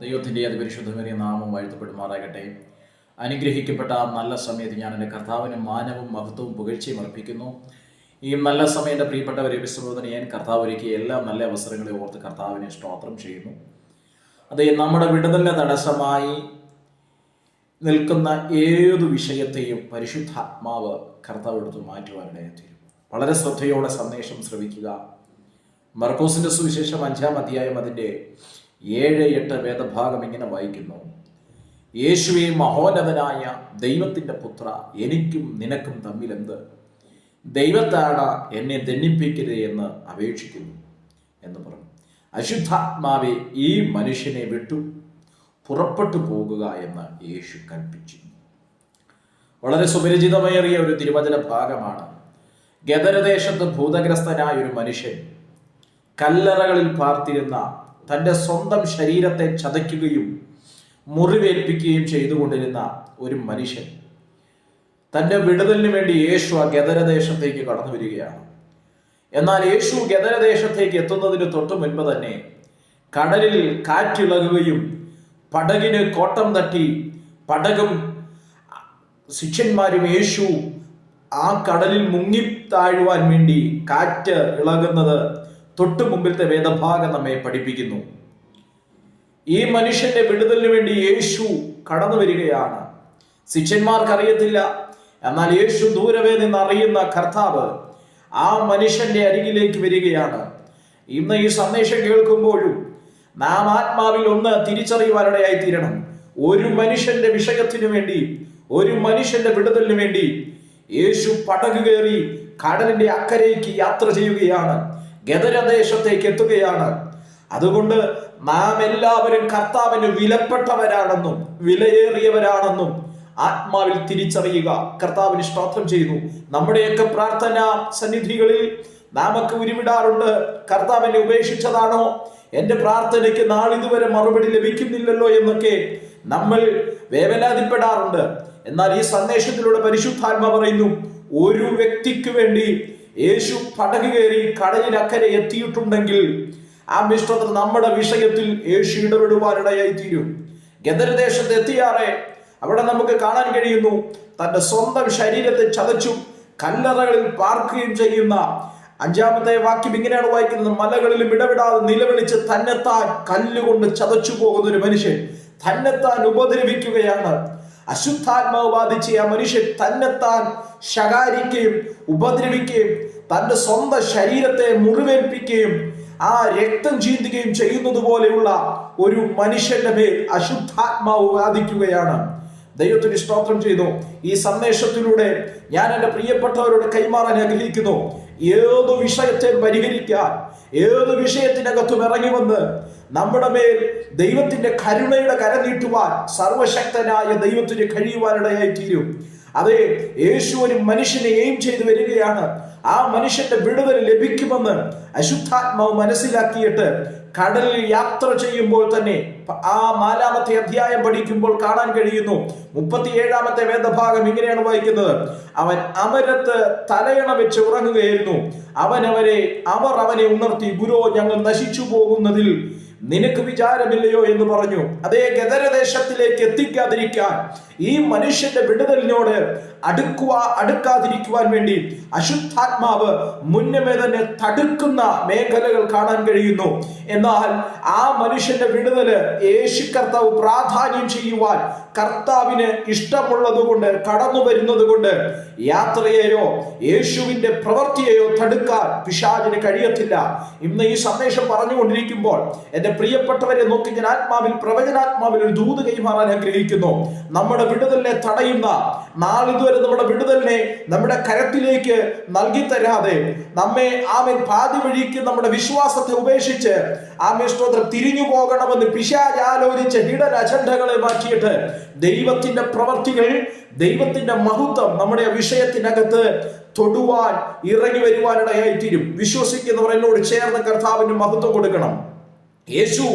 ദൈവത്തിന്റെ അതിപരിശുദ്ധമേറിയ നാമം വാഴ്ത്തപ്പെടുമാറാകട്ടെ. അനുഗ്രഹിക്കപ്പെട്ട നല്ല സമയത്ത് ഞാൻ എന്റെ കർത്താവിന് മാനവും മഹത്വവും പുകഴ്ചയും അർപ്പിക്കുന്നു. ഈ നല്ല സമയത്തെ എന്റെ പ്രിയപ്പെട്ടവരെ അഭിസംബോധന ഞാൻ കർത്താവ് ഒരുക്കിയ എല്ലാ നല്ല അവസരങ്ങളെ ഓർത്ത് കർത്താവിനെ സ്തോത്രം ചെയ്യുന്നു. അതേ നമ്മുടെ വിടുതലിന് തടസ്സമായി നിൽക്കുന്ന ഏതു വിഷയത്തെയും പരിശുദ്ധാത്മാവ് കർത്താവ് എടുത്ത് മാറ്റുവാനിടയായി തീരും. വളരെ ശ്രദ്ധയോടെ സന്ദേശം ശ്രവിക്കുക. മർക്കോസിന്റെ സുവിശേഷം അഞ്ചാം അധ്യായം അതിന്റെ ഏഴ് എട്ട് വേദഭാഗം ഇങ്ങനെ വായിക്കുന്നു. യേശുവെ മഹോന്നതനായ ദൈവത്തിന്റെ പുത്ര എനിക്കും നിനക്കും തമ്മിലെന്ത്? ദൈവത്താണ് എന്നെ ദണ്ണിപ്പിക്കരുത് എന്ന് അപേക്ഷിക്കുന്നു എന്ന് പറഞ്ഞു. അശുദ്ധാത്മാവെ ഈ മനുഷ്യനെ വിട്ടു പുറപ്പെട്ടു പോകുക എന്ന് യേശു കൽപ്പിച്ചു വളരെ സുപരിചിതമേറിയ ഒരു തിരുവചന ഭാഗമാണ്. ഗദരദേശത്ത് ഭൂതഗ്രസ്തനായ ഒരു മനുഷ്യൻ കല്ലറകളിൽ പാർത്തിരുന്ന തന്റെ സ്വന്തം ശരീരത്തെ ചതയ്ക്കുകയും മുറിവേൽപ്പിക്കുകയും ചെയ്തുകൊണ്ടിരുന്ന ഒരു മനുഷ്യൻ. തന്റെ വിടുതലിന് വേണ്ടി യേശു ആ ഗദരദേശത്തേക്ക് കടന്നു വരികയാണ്. എന്നാൽ യേശു ഗദരദേശത്തേക്ക് എത്തുന്നതിന് തൊട്ടു മുൻപ് തന്നെ കടലിൽ കാറ്റിളകുകയും പടകിന് കോട്ടം തട്ടി പടകും ശിഷ്യന്മാരും യേശു ആ കടലിൽ മുങ്ങി താഴുവാൻ വേണ്ടി കാറ്റ് ഇളകുന്നത് തൊട്ടു മുമ്പിലത്തെ വേദഭാഗം നമ്മെ പഠിപ്പിക്കുന്നു. ഈ മനുഷ്യന്റെ വിടുതലിന് വേണ്ടി യേശു കടന്നു വരികയാണ്. ശിഷ്യന്മാർക്ക് അറിയത്തില്ല എന്നാൽ യേശു ദൂരവേ നിന്ന് അറിയുന്ന കർത്താവ് ആ മനുഷ്യന്റെ അരികിലേക്ക് വരികയാണ്. ഇന്ന് ഈ സന്ദേശം കേൾക്കുമ്പോഴും നാം ആത്മാവിൽ ഒന്ന് തിരിച്ചറിയുവാനിടയായി തീരണം ഒരു മനുഷ്യന്റെ വിഷയത്തിനു വേണ്ടി ഒരു മനുഷ്യന്റെ വിടുതലിന് വേണ്ടി യേശു പടകു കയറി കടലിന്റെ അക്കരയ്ക്ക് യാത്ര ചെയ്യുകയാണ്. ഗദരദേശത്തേക്ക് എത്തുകയാണ്. അതുകൊണ്ട് നാം എല്ലാവരും കർത്താവിന് വിലപ്പെട്ടവരാണെന്നും വിലയേറിയവരാണെന്നും ആത്മാവിൽ തിരിച്ചറിയുക. കർത്താവിന് സ്തോത്രം ചെയ്യുന്നു. നമ്മുടെയൊക്കെ പ്രാർത്ഥന സന്നിധികളിൽ നാമൊക്കെ ഉരുവിടാറുണ്ട്. കർത്താവിനെ ഉപേക്ഷിച്ചതാണോ? എന്റെ പ്രാർത്ഥനയ്ക്ക് നാളിതുവരെ മറുപടി ലഭിക്കുന്നില്ലല്ലോ എന്നൊക്കെ നമ്മൾ വേവലാതിപ്പെടാറുണ്ട്. എന്നാൽ ഈ സന്ദേശത്തിലൂടെ പരിശുദ്ധാത്മ പറയുന്നു ഒരു വ്യക്തിക്ക് വേണ്ടി യേശു പടക് കയറി കടലിനക്കരെ എത്തിയിട്ടുണ്ടെങ്കിൽ ആ മിഷ്ടത്തിൽ നമ്മുടെ വിഷയത്തിൽ യേശു ഇടപെടുവാനിടയായി തീരും ഗദരദേശത്ത് എത്തിയാറെ അവിടെ നമുക്ക് കാണാൻ കഴിയുന്നു തന്റെ സ്വന്തം ശരീരത്തെ ചതച്ചും കല്ലറകളിൽ പാർക്കുകയും ചെയ്യുന്ന അഞ്ചാമത്തെ വാക്യം ഇങ്ങനെയാണ് വായിക്കുന്നത് മലകളിലും ഇടപെടാതെ നിലവിളിച്ച് തന്നെത്താൻ കല്ലുകൊണ്ട് ചതച്ചു പോകുന്ന ഒരു മനുഷ്യൻ തന്നെത്താൻ ഉപദ്രവിക്കുകയാണ്. അശുദ്ധാത്മാവ് ബാധിച്ച് ആ മനുഷ്യൻ തന്നെത്താൻ ശകാരിക്കുകയും ഉപദ്രവിക്കുകയും തന്റെ സ്വന്തം ശരീരത്തെ മുറിവേൽപ്പിക്കുകയും ആ രക്തം ചീന്തുകയും ചെയ്യുന്നത് പോലെയുള്ള ഒരു മനുഷ്യന്റെ മേൽ അശുദ്ധാത്മാവ് ബാധിക്കുകയാണ് ദൈവത്തിന് സ്തോത്രം ചെയ്തു. ഈ സന്ദേശത്തിലൂടെ ഞാൻ എന്റെ പ്രിയപ്പെട്ടവരോട് കൈമാറാൻ ആഗ്രഹിക്കുന്നു. ഏത് വിഷയത്തെ പരിഹരിക്കാൻ ഏത് വിഷയത്തിനകത്തും ഇറങ്ങി വന്ന് നമ്മുടെ മേൽ ദൈവത്തിന്റെ കരുണയുടെ കര നീട്ടുവാൻ സർവശക്തനായ ദൈവത്തിന് കഴിയുവാനിടയായി തീരും അതെ യേശു ഒരു മനുഷ്യനെ എയിം ചെയ്തു വരികയാണ്. ആ മനുഷ്യന്റെ വിടുതൽ ലഭിക്കുമെന്ന് അശുദ്ധാത്മാവ് മനസ്സിലാക്കിയിട്ട് കടലിൽ യാത്ര ചെയ്യുമ്പോൾ തന്നെ ആ നാലാമത്തെ അധ്യായം പഠിക്കുമ്പോൾ കാണാൻ കഴിയുന്നു. മുപ്പത്തിയേഴാമത്തെ വേദഭാഗം ഇങ്ങനെയാണ് വായിക്കുന്നത്. അവൻ അമരത്ത് തലയണ വെച്ച് ഉറങ്ങുകയായിരുന്നു. അവൻ അവരെ അവർ അവനെ ഉണർത്തി ഗുരു ഞങ്ങൾ നശിച്ചു പോകുന്നതിൽ നിനക്ക് വിചാരമില്ലയോ എന്ന് പറഞ്ഞു. അതേ ഗദരദേശത്തിലേക്ക് എത്തിക്കാതിരിക്കാൻ ഈ മനുഷ്യന്റെ വിടുതലിനോട് അടുക്കുക അടുക്കാതിരിക്കുവാൻ വേണ്ടി അശുദ്ധാത്മാവ് മുന്നമേ തന്നെ തടുക്കുന്ന മേഖലകൾ കാണാൻ കഴിയുന്നു. എന്നാൽ ആ മനുഷ്യന്റെ വിടുതൽ യേശു കർത്താവ് പ്രാധാന്യം ചെയ്യുവാൻ കർത്താവിന് ഇഷ്ടമുള്ളത് കൊണ്ട് കടന്നു വരുന്നത് കൊണ്ട് യാത്രയെയോ യേശുവിന്റെ പ്രവൃത്തിയെയോ തടുക്കാൻ പിശാചിന് കഴിയത്തില്ല. ഇന്ന് ഈ സന്ദേശം പറഞ്ഞുകൊണ്ടിരിക്കുമ്പോൾ എന്റെ പ്രിയപ്പെട്ടവരെ നോക്കി ഞാൻ ആത്മാവിൽ പ്രവചനാത്മാവിൽ ഒരു ദൂത് കൈമാറാൻ ആഗ്രഹിക്കുന്നു. നമ്മുടെ വിടുതലിനെ തടയുന്ന നാളിതുവരെ നമ്മുടെ വിടുതലിനെ നമ്മുടെ കരത്തിലേക്ക് നൽകി തരാതെ നമ്മെ ആമൻ പാതി വഴിക്ക് നമ്മുടെ വിശ്വാസത്തെ ഉപേക്ഷിച്ച് ആമേ സ്തോത്രം തിരിഞ്ഞു പോകണമെന്ന് പിശാജ് ആലോചിച്ച ഹിഡൻ അജണ്ടകളെ മാറ്റിയിട്ട് ദൈവത്തിന്റെ പ്രവർത്തികൾ ദൈവത്തിന്റെ മഹത്വം നമ്മുടെ വിഷയത്തിനകത്ത് തൊടുവാൻ ഇറങ്ങി വരുവാനിടയായി തീരും. വിശ്വസിക്കുന്നവർ എന്നോട് ചേർന്ന് കർത്താവിന് മഹത്വം കൊടുക്കണം. യേശു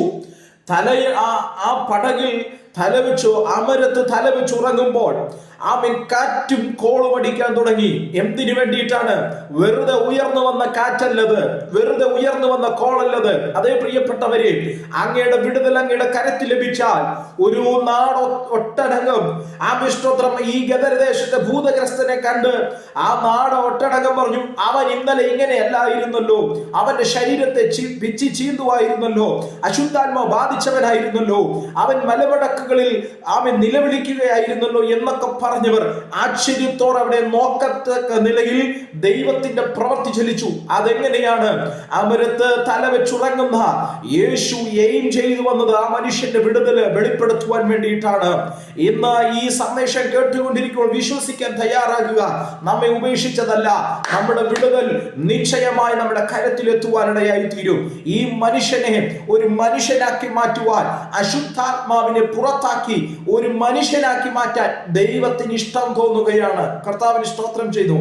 തല ആ ആ പടകിൽ തലവെച്ചു അമരത്ത് തലവെച്ച് ഉറങ്ങുമ്പോൾ ആമൻ കാറ്റും കോളും അടിക്കാൻ തുടങ്ങി. എന്തിനു വേണ്ടിയിട്ടാണ്? വെറുതെ ഉയർന്നു വന്ന കാറ്റല്ലത്. വെറുതെ ഉയർന്നു വന്ന കോളല്ലത്. അതേ പ്രിയപ്പെട്ടവരെ അങ്ങയുടെ വിടുതൽ അങ്ങയുടെ കരത്തിൽ ലഭിച്ചാൽ ഒരു നാട് ഒട്ടടങ്കം ആ ആമിഷ്ടോത്രം ഈ ഗതരദേശത്തെ ഭൂതഗ്രസ്തനെ കണ്ട് ആ നാട് ഒട്ടടങ്കം പറഞ്ഞു അവൻ ഇന്നലെ ഇങ്ങനെയല്ലായിരുന്നല്ലോ അവന്റെ ശരീരത്തെ പിച്ചി ചീന്തുവായിരുന്നല്ലോ. അശുദ്ധാത്മ ബാധിച്ചവനായിരുന്നല്ലോ. അവൻ മലമടക്കുകളിൽ അവൻ നിലവിളിക്കുകയായിരുന്നല്ലോ എന്നൊക്കെ പറഞ്ഞവർ ആശ്ചര്യത്തോടെ അവിടെ നോക്കത്തക്ക നിലയിൽ ദൈവത്തിന്റെ പ്രവൃത്തി ചലിച്ചു. അതെങ്ങനെയാണ്? അമരത്ത് തല വെച്ചുറങ്ങുന്ന യേശു എയിം ചെയ്തു വന്നത് ആ മനുഷ്യന്റെ വിടുതൽ വെളിപ്പെടുത്തുവാൻ വേണ്ടിയിട്ടാണ്. ഇന്ന് ഈ സന്ദേശം കേട്ടുകൊണ്ടിരിക്കുമ്പോൾ വിശ്വസിക്കാൻ തയ്യാറാകുക. നമ്മെ ഉപേക്ഷിച്ചതല്ല നമ്മുടെ വിടുതൽ നിശ്ചയമായി നമ്മുടെ കരത്തിലെത്തുവാനിടയായി തീരും ഈ മനുഷ്യനെ ഒരു മനുഷ്യനാക്കി മാറ്റുവാൻ അശുദ്ധാത്മാവിനെ പുറത്താക്കി ഒരു മനുഷ്യനാക്കി മാറ്റാൻ ദൈവത്തിന് ഇഷ്ടം തോന്നുകയാണ്. കർത്താവിന് സ്തോത്രം ചെയ്തു.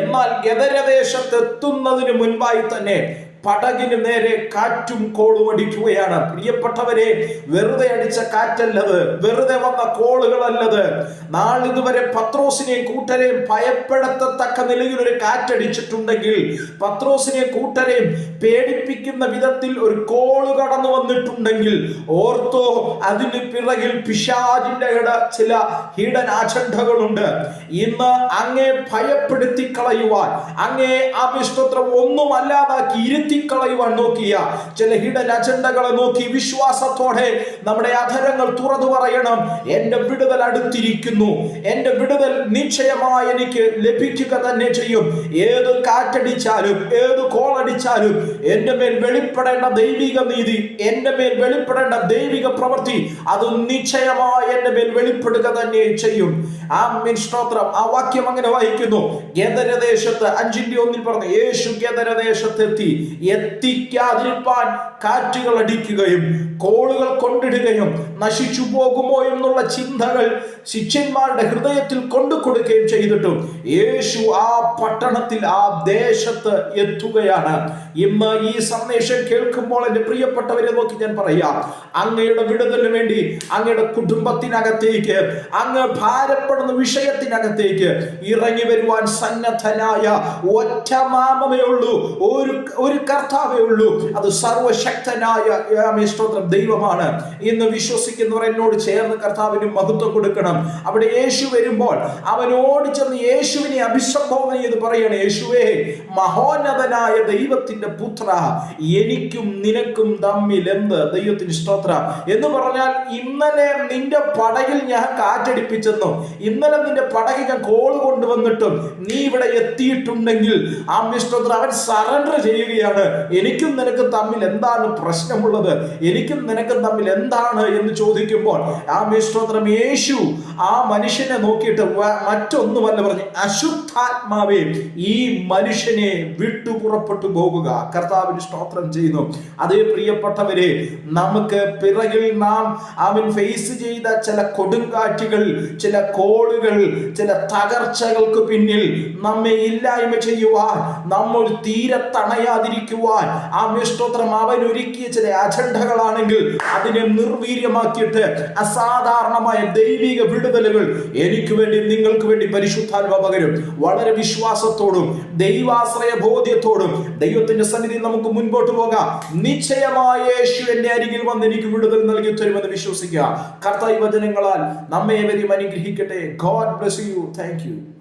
എന്നാൽ ഗദരദേശത്ത് എത്തുന്നതിന് മുൻപായി തന്നെ പടകിന് നേരെ കാറ്റും കോളും അടിക്കുകയാണ്. പ്രിയപ്പെട്ടവരെ വെറുതെ അടിച്ച കാറ്റല്ലത്. വെറുതെ വന്ന കോളുകളല്ലത്. നാളിതുവരെ പത്രോസിനെയും കൂട്ടരെയും ഭയപ്പെടുത്തത്തക്ക നിലയിൽ ഒരു കാറ്റടിച്ചിട്ടുണ്ടെങ്കിൽ പത്രോസിനെ കൂട്ടരെയും പേടിപ്പിക്കുന്ന വിധത്തിൽ ഒരു കോൾ കടന്നു വന്നിട്ടുണ്ടെങ്കിൽ ഓർത്തോ അതിന് പിറകിൽ പിശാജിന്റെ ഇട ചില ഹിഡൻ ഇന്ന് അങ്ങേ ഭയപ്പെടുത്തി കളയുവാൻ അങ്ങേ ആ വിശ്വത്രം ഒന്നും അല്ലാതാക്കി കളയുവാൻ നോക്കിയ ചില ഹിഡൻ അജണ്ടകളെ നോക്കി വിശ്വാസത്തോടെ നമ്മുടെ അധരങ്ങൾ തുറന്നു പറയണം എന്റെ വിടുതൽ അടുത്തിരിക്കുന്നു. എന്റെ വിടുതൽ നിശ്ചയമായി എനിക്ക് ലഭിക്കുക തന്നെ ചെയ്യും. ഏത് കാറ്റടിച്ചാലും ഏത് കോളടിച്ചാലും എന്റെ മേൽ വെളിപ്പെടേണ്ട ദൈവിക നീതി എന്റെ മേൽ വെളിപ്പെടേണ്ട ദൈവിക പ്രവൃത്തി അത് നിശ്ചയമായി എന്റെ മേൽ വെളിപ്പെടുക തന്നെ ചെയ്യും. ആ സ്തോത്രം. ആ വാക്യം അങ്ങനെ വായിക്കുന്നു. ഗേദരദേശത്ത് അഞ്ചിന്റെ ഒന്നിൽ പറഞ്ഞു യേശു ഗേദരദേശത്തെത്തി. എത്തിക്കാതിരിപ്പാൻ കാറ്റുകൾ അടിക്കുകയും കോളുകൾ കൊണ്ടിടുകയും നശിച്ചു പോകുമോ എന്നുള്ള ചിന്തകൾ ശിഷ്യന്മാരുടെ ഹൃദയത്തിൽ കൊണ്ടു കൊടുക്കുകയും ചെയ്തിട്ടും യേശു ആ പട്ടണത്തിൽ ആ ദേശത്ത് എത്തുകയാണ്. ഇന്ന് ഈ സന്ദേശം കേൾക്കുമ്പോൾ എന്റെ പ്രിയപ്പെട്ടവരെ നോക്കി ഞാൻ പറയാം. അങ്ങയുടെ വിടുതലിന് വേണ്ടി അങ്ങയുടെ കുടുംബത്തിനകത്തേക്ക് അങ്ങ് ഭാരപ്പെടുന്ന വിഷയത്തിനകത്തേക്ക് ഇറങ്ങി വരുവാൻ സന്നദ്ധനായ ഒറ്റ മാമമേ ഉള്ളൂ. ഒരു ഒരു കർത്താവേ ഉള്ളൂ അത് സർവശക്തനായ സ്തോത്രം. ദൈവമാണ്. ഇന്ന് വിശ്വസിക്കുന്നവർ എന്നോട് ചേർന്ന് കർത്താവിന് മഹത്വം കൊടുക്കണം. അവിടെ യേശു വരുമ്പോൾ അവനോട് ചെന്ന് യേശുവിനെ അഭിസംബോധന ചെയ്ത് പറയാണ് യേശുവേ മഹോന്നതനായ ദൈവത്തിന്റെ പുത്ര എനിക്കും നിനക്കും തമ്മിൽ എന്ത്? ദൈവത്തിന് സ്തോത്ര. എന്ന് പറഞ്ഞാൽ ഇന്നലെ നിന്റെ പടയിൽ ഞാൻ കാറ്റടിപ്പിച്ചെന്നും ഇന്നലെ നിന്റെ പടകിൽ ഞാൻ കോൾ കൊണ്ടുവന്നിട്ടും നീ ഇവിടെ എത്തിയിട്ടുണ്ടെങ്കിൽ ആ മിസ്റ്റോത്ര അവൻ സറണ്ടർ ചെയ്യുകയാണ്. എനിക്കും നിനക്കും തമ്മിൽ എന്താണ് പ്രശ്നമുള്ളത്? എനിക്കും നിനക്കും തമ്മിൽ എന്താണ് എന്ന് ചോദിക്കുമ്പോൾ ആ മേശോത്രം യേശു. ആ മനുഷ്യനെ നോക്കിയിട്ട് മറ്റൊന്നുമല്ല പറഞ്ഞു അശുദ്ധാത്മാവേ ഈ മനുഷ്യനെ വിട്ടു പുറപ്പെട്ടു പോകുക. കർത്താവിന് സ്തോത്രം ചെയ്യുന്നു. അതേ പ്രിയപ്പെട്ടവരെ നമുക്ക് പിറകിൽ നാം അവൻ ഫേസ് ചെയ്ത ചില കൊടുങ്കാറ്റുകൾ ചില കോളുകൾ ചില തകർച്ചകൾക്ക് പിന്നിൽ നമ്മെ ഇല്ലായ്മ ചെയ്യുവാൻ നമ്മൾ തീരെ തണയാതിരിക്കുവാൻ ആ വിഷ്ണോത്രം അവൻ ഒരുക്കിയ ചില അജണ്ടകളാണെങ്കിൽ അതിനെ നിർവീര്യമാക്കിയിട്ട് അസാധാരണമായ ദൈവിക വിടുതലുകൾ എനിക്ക് വേണ്ടി നിങ്ങൾക്ക് വേണ്ടി പരിശുദ്ധാത്മ പകരും. വളരെ വിശ്വാസത്തോടും ദൈവാശ്രയ ബോധ്യത്തോടും ദൈവത്തിന്റെ സന്നിധി നമുക്ക് മുൻപോട്ട് പോകാം. നിശ്ചയമായ യേശു എന്റെ അരികിൽ വന്ന് എനിക്ക് വിടുതൽ നൽകി തരുമെന്ന് വിശ്വസിക്കുക. കർത്തായി വചനങ്ങളാൽ നമ്മെ അനുഗ്രഹിക്കട്ടെ. God bless you thank you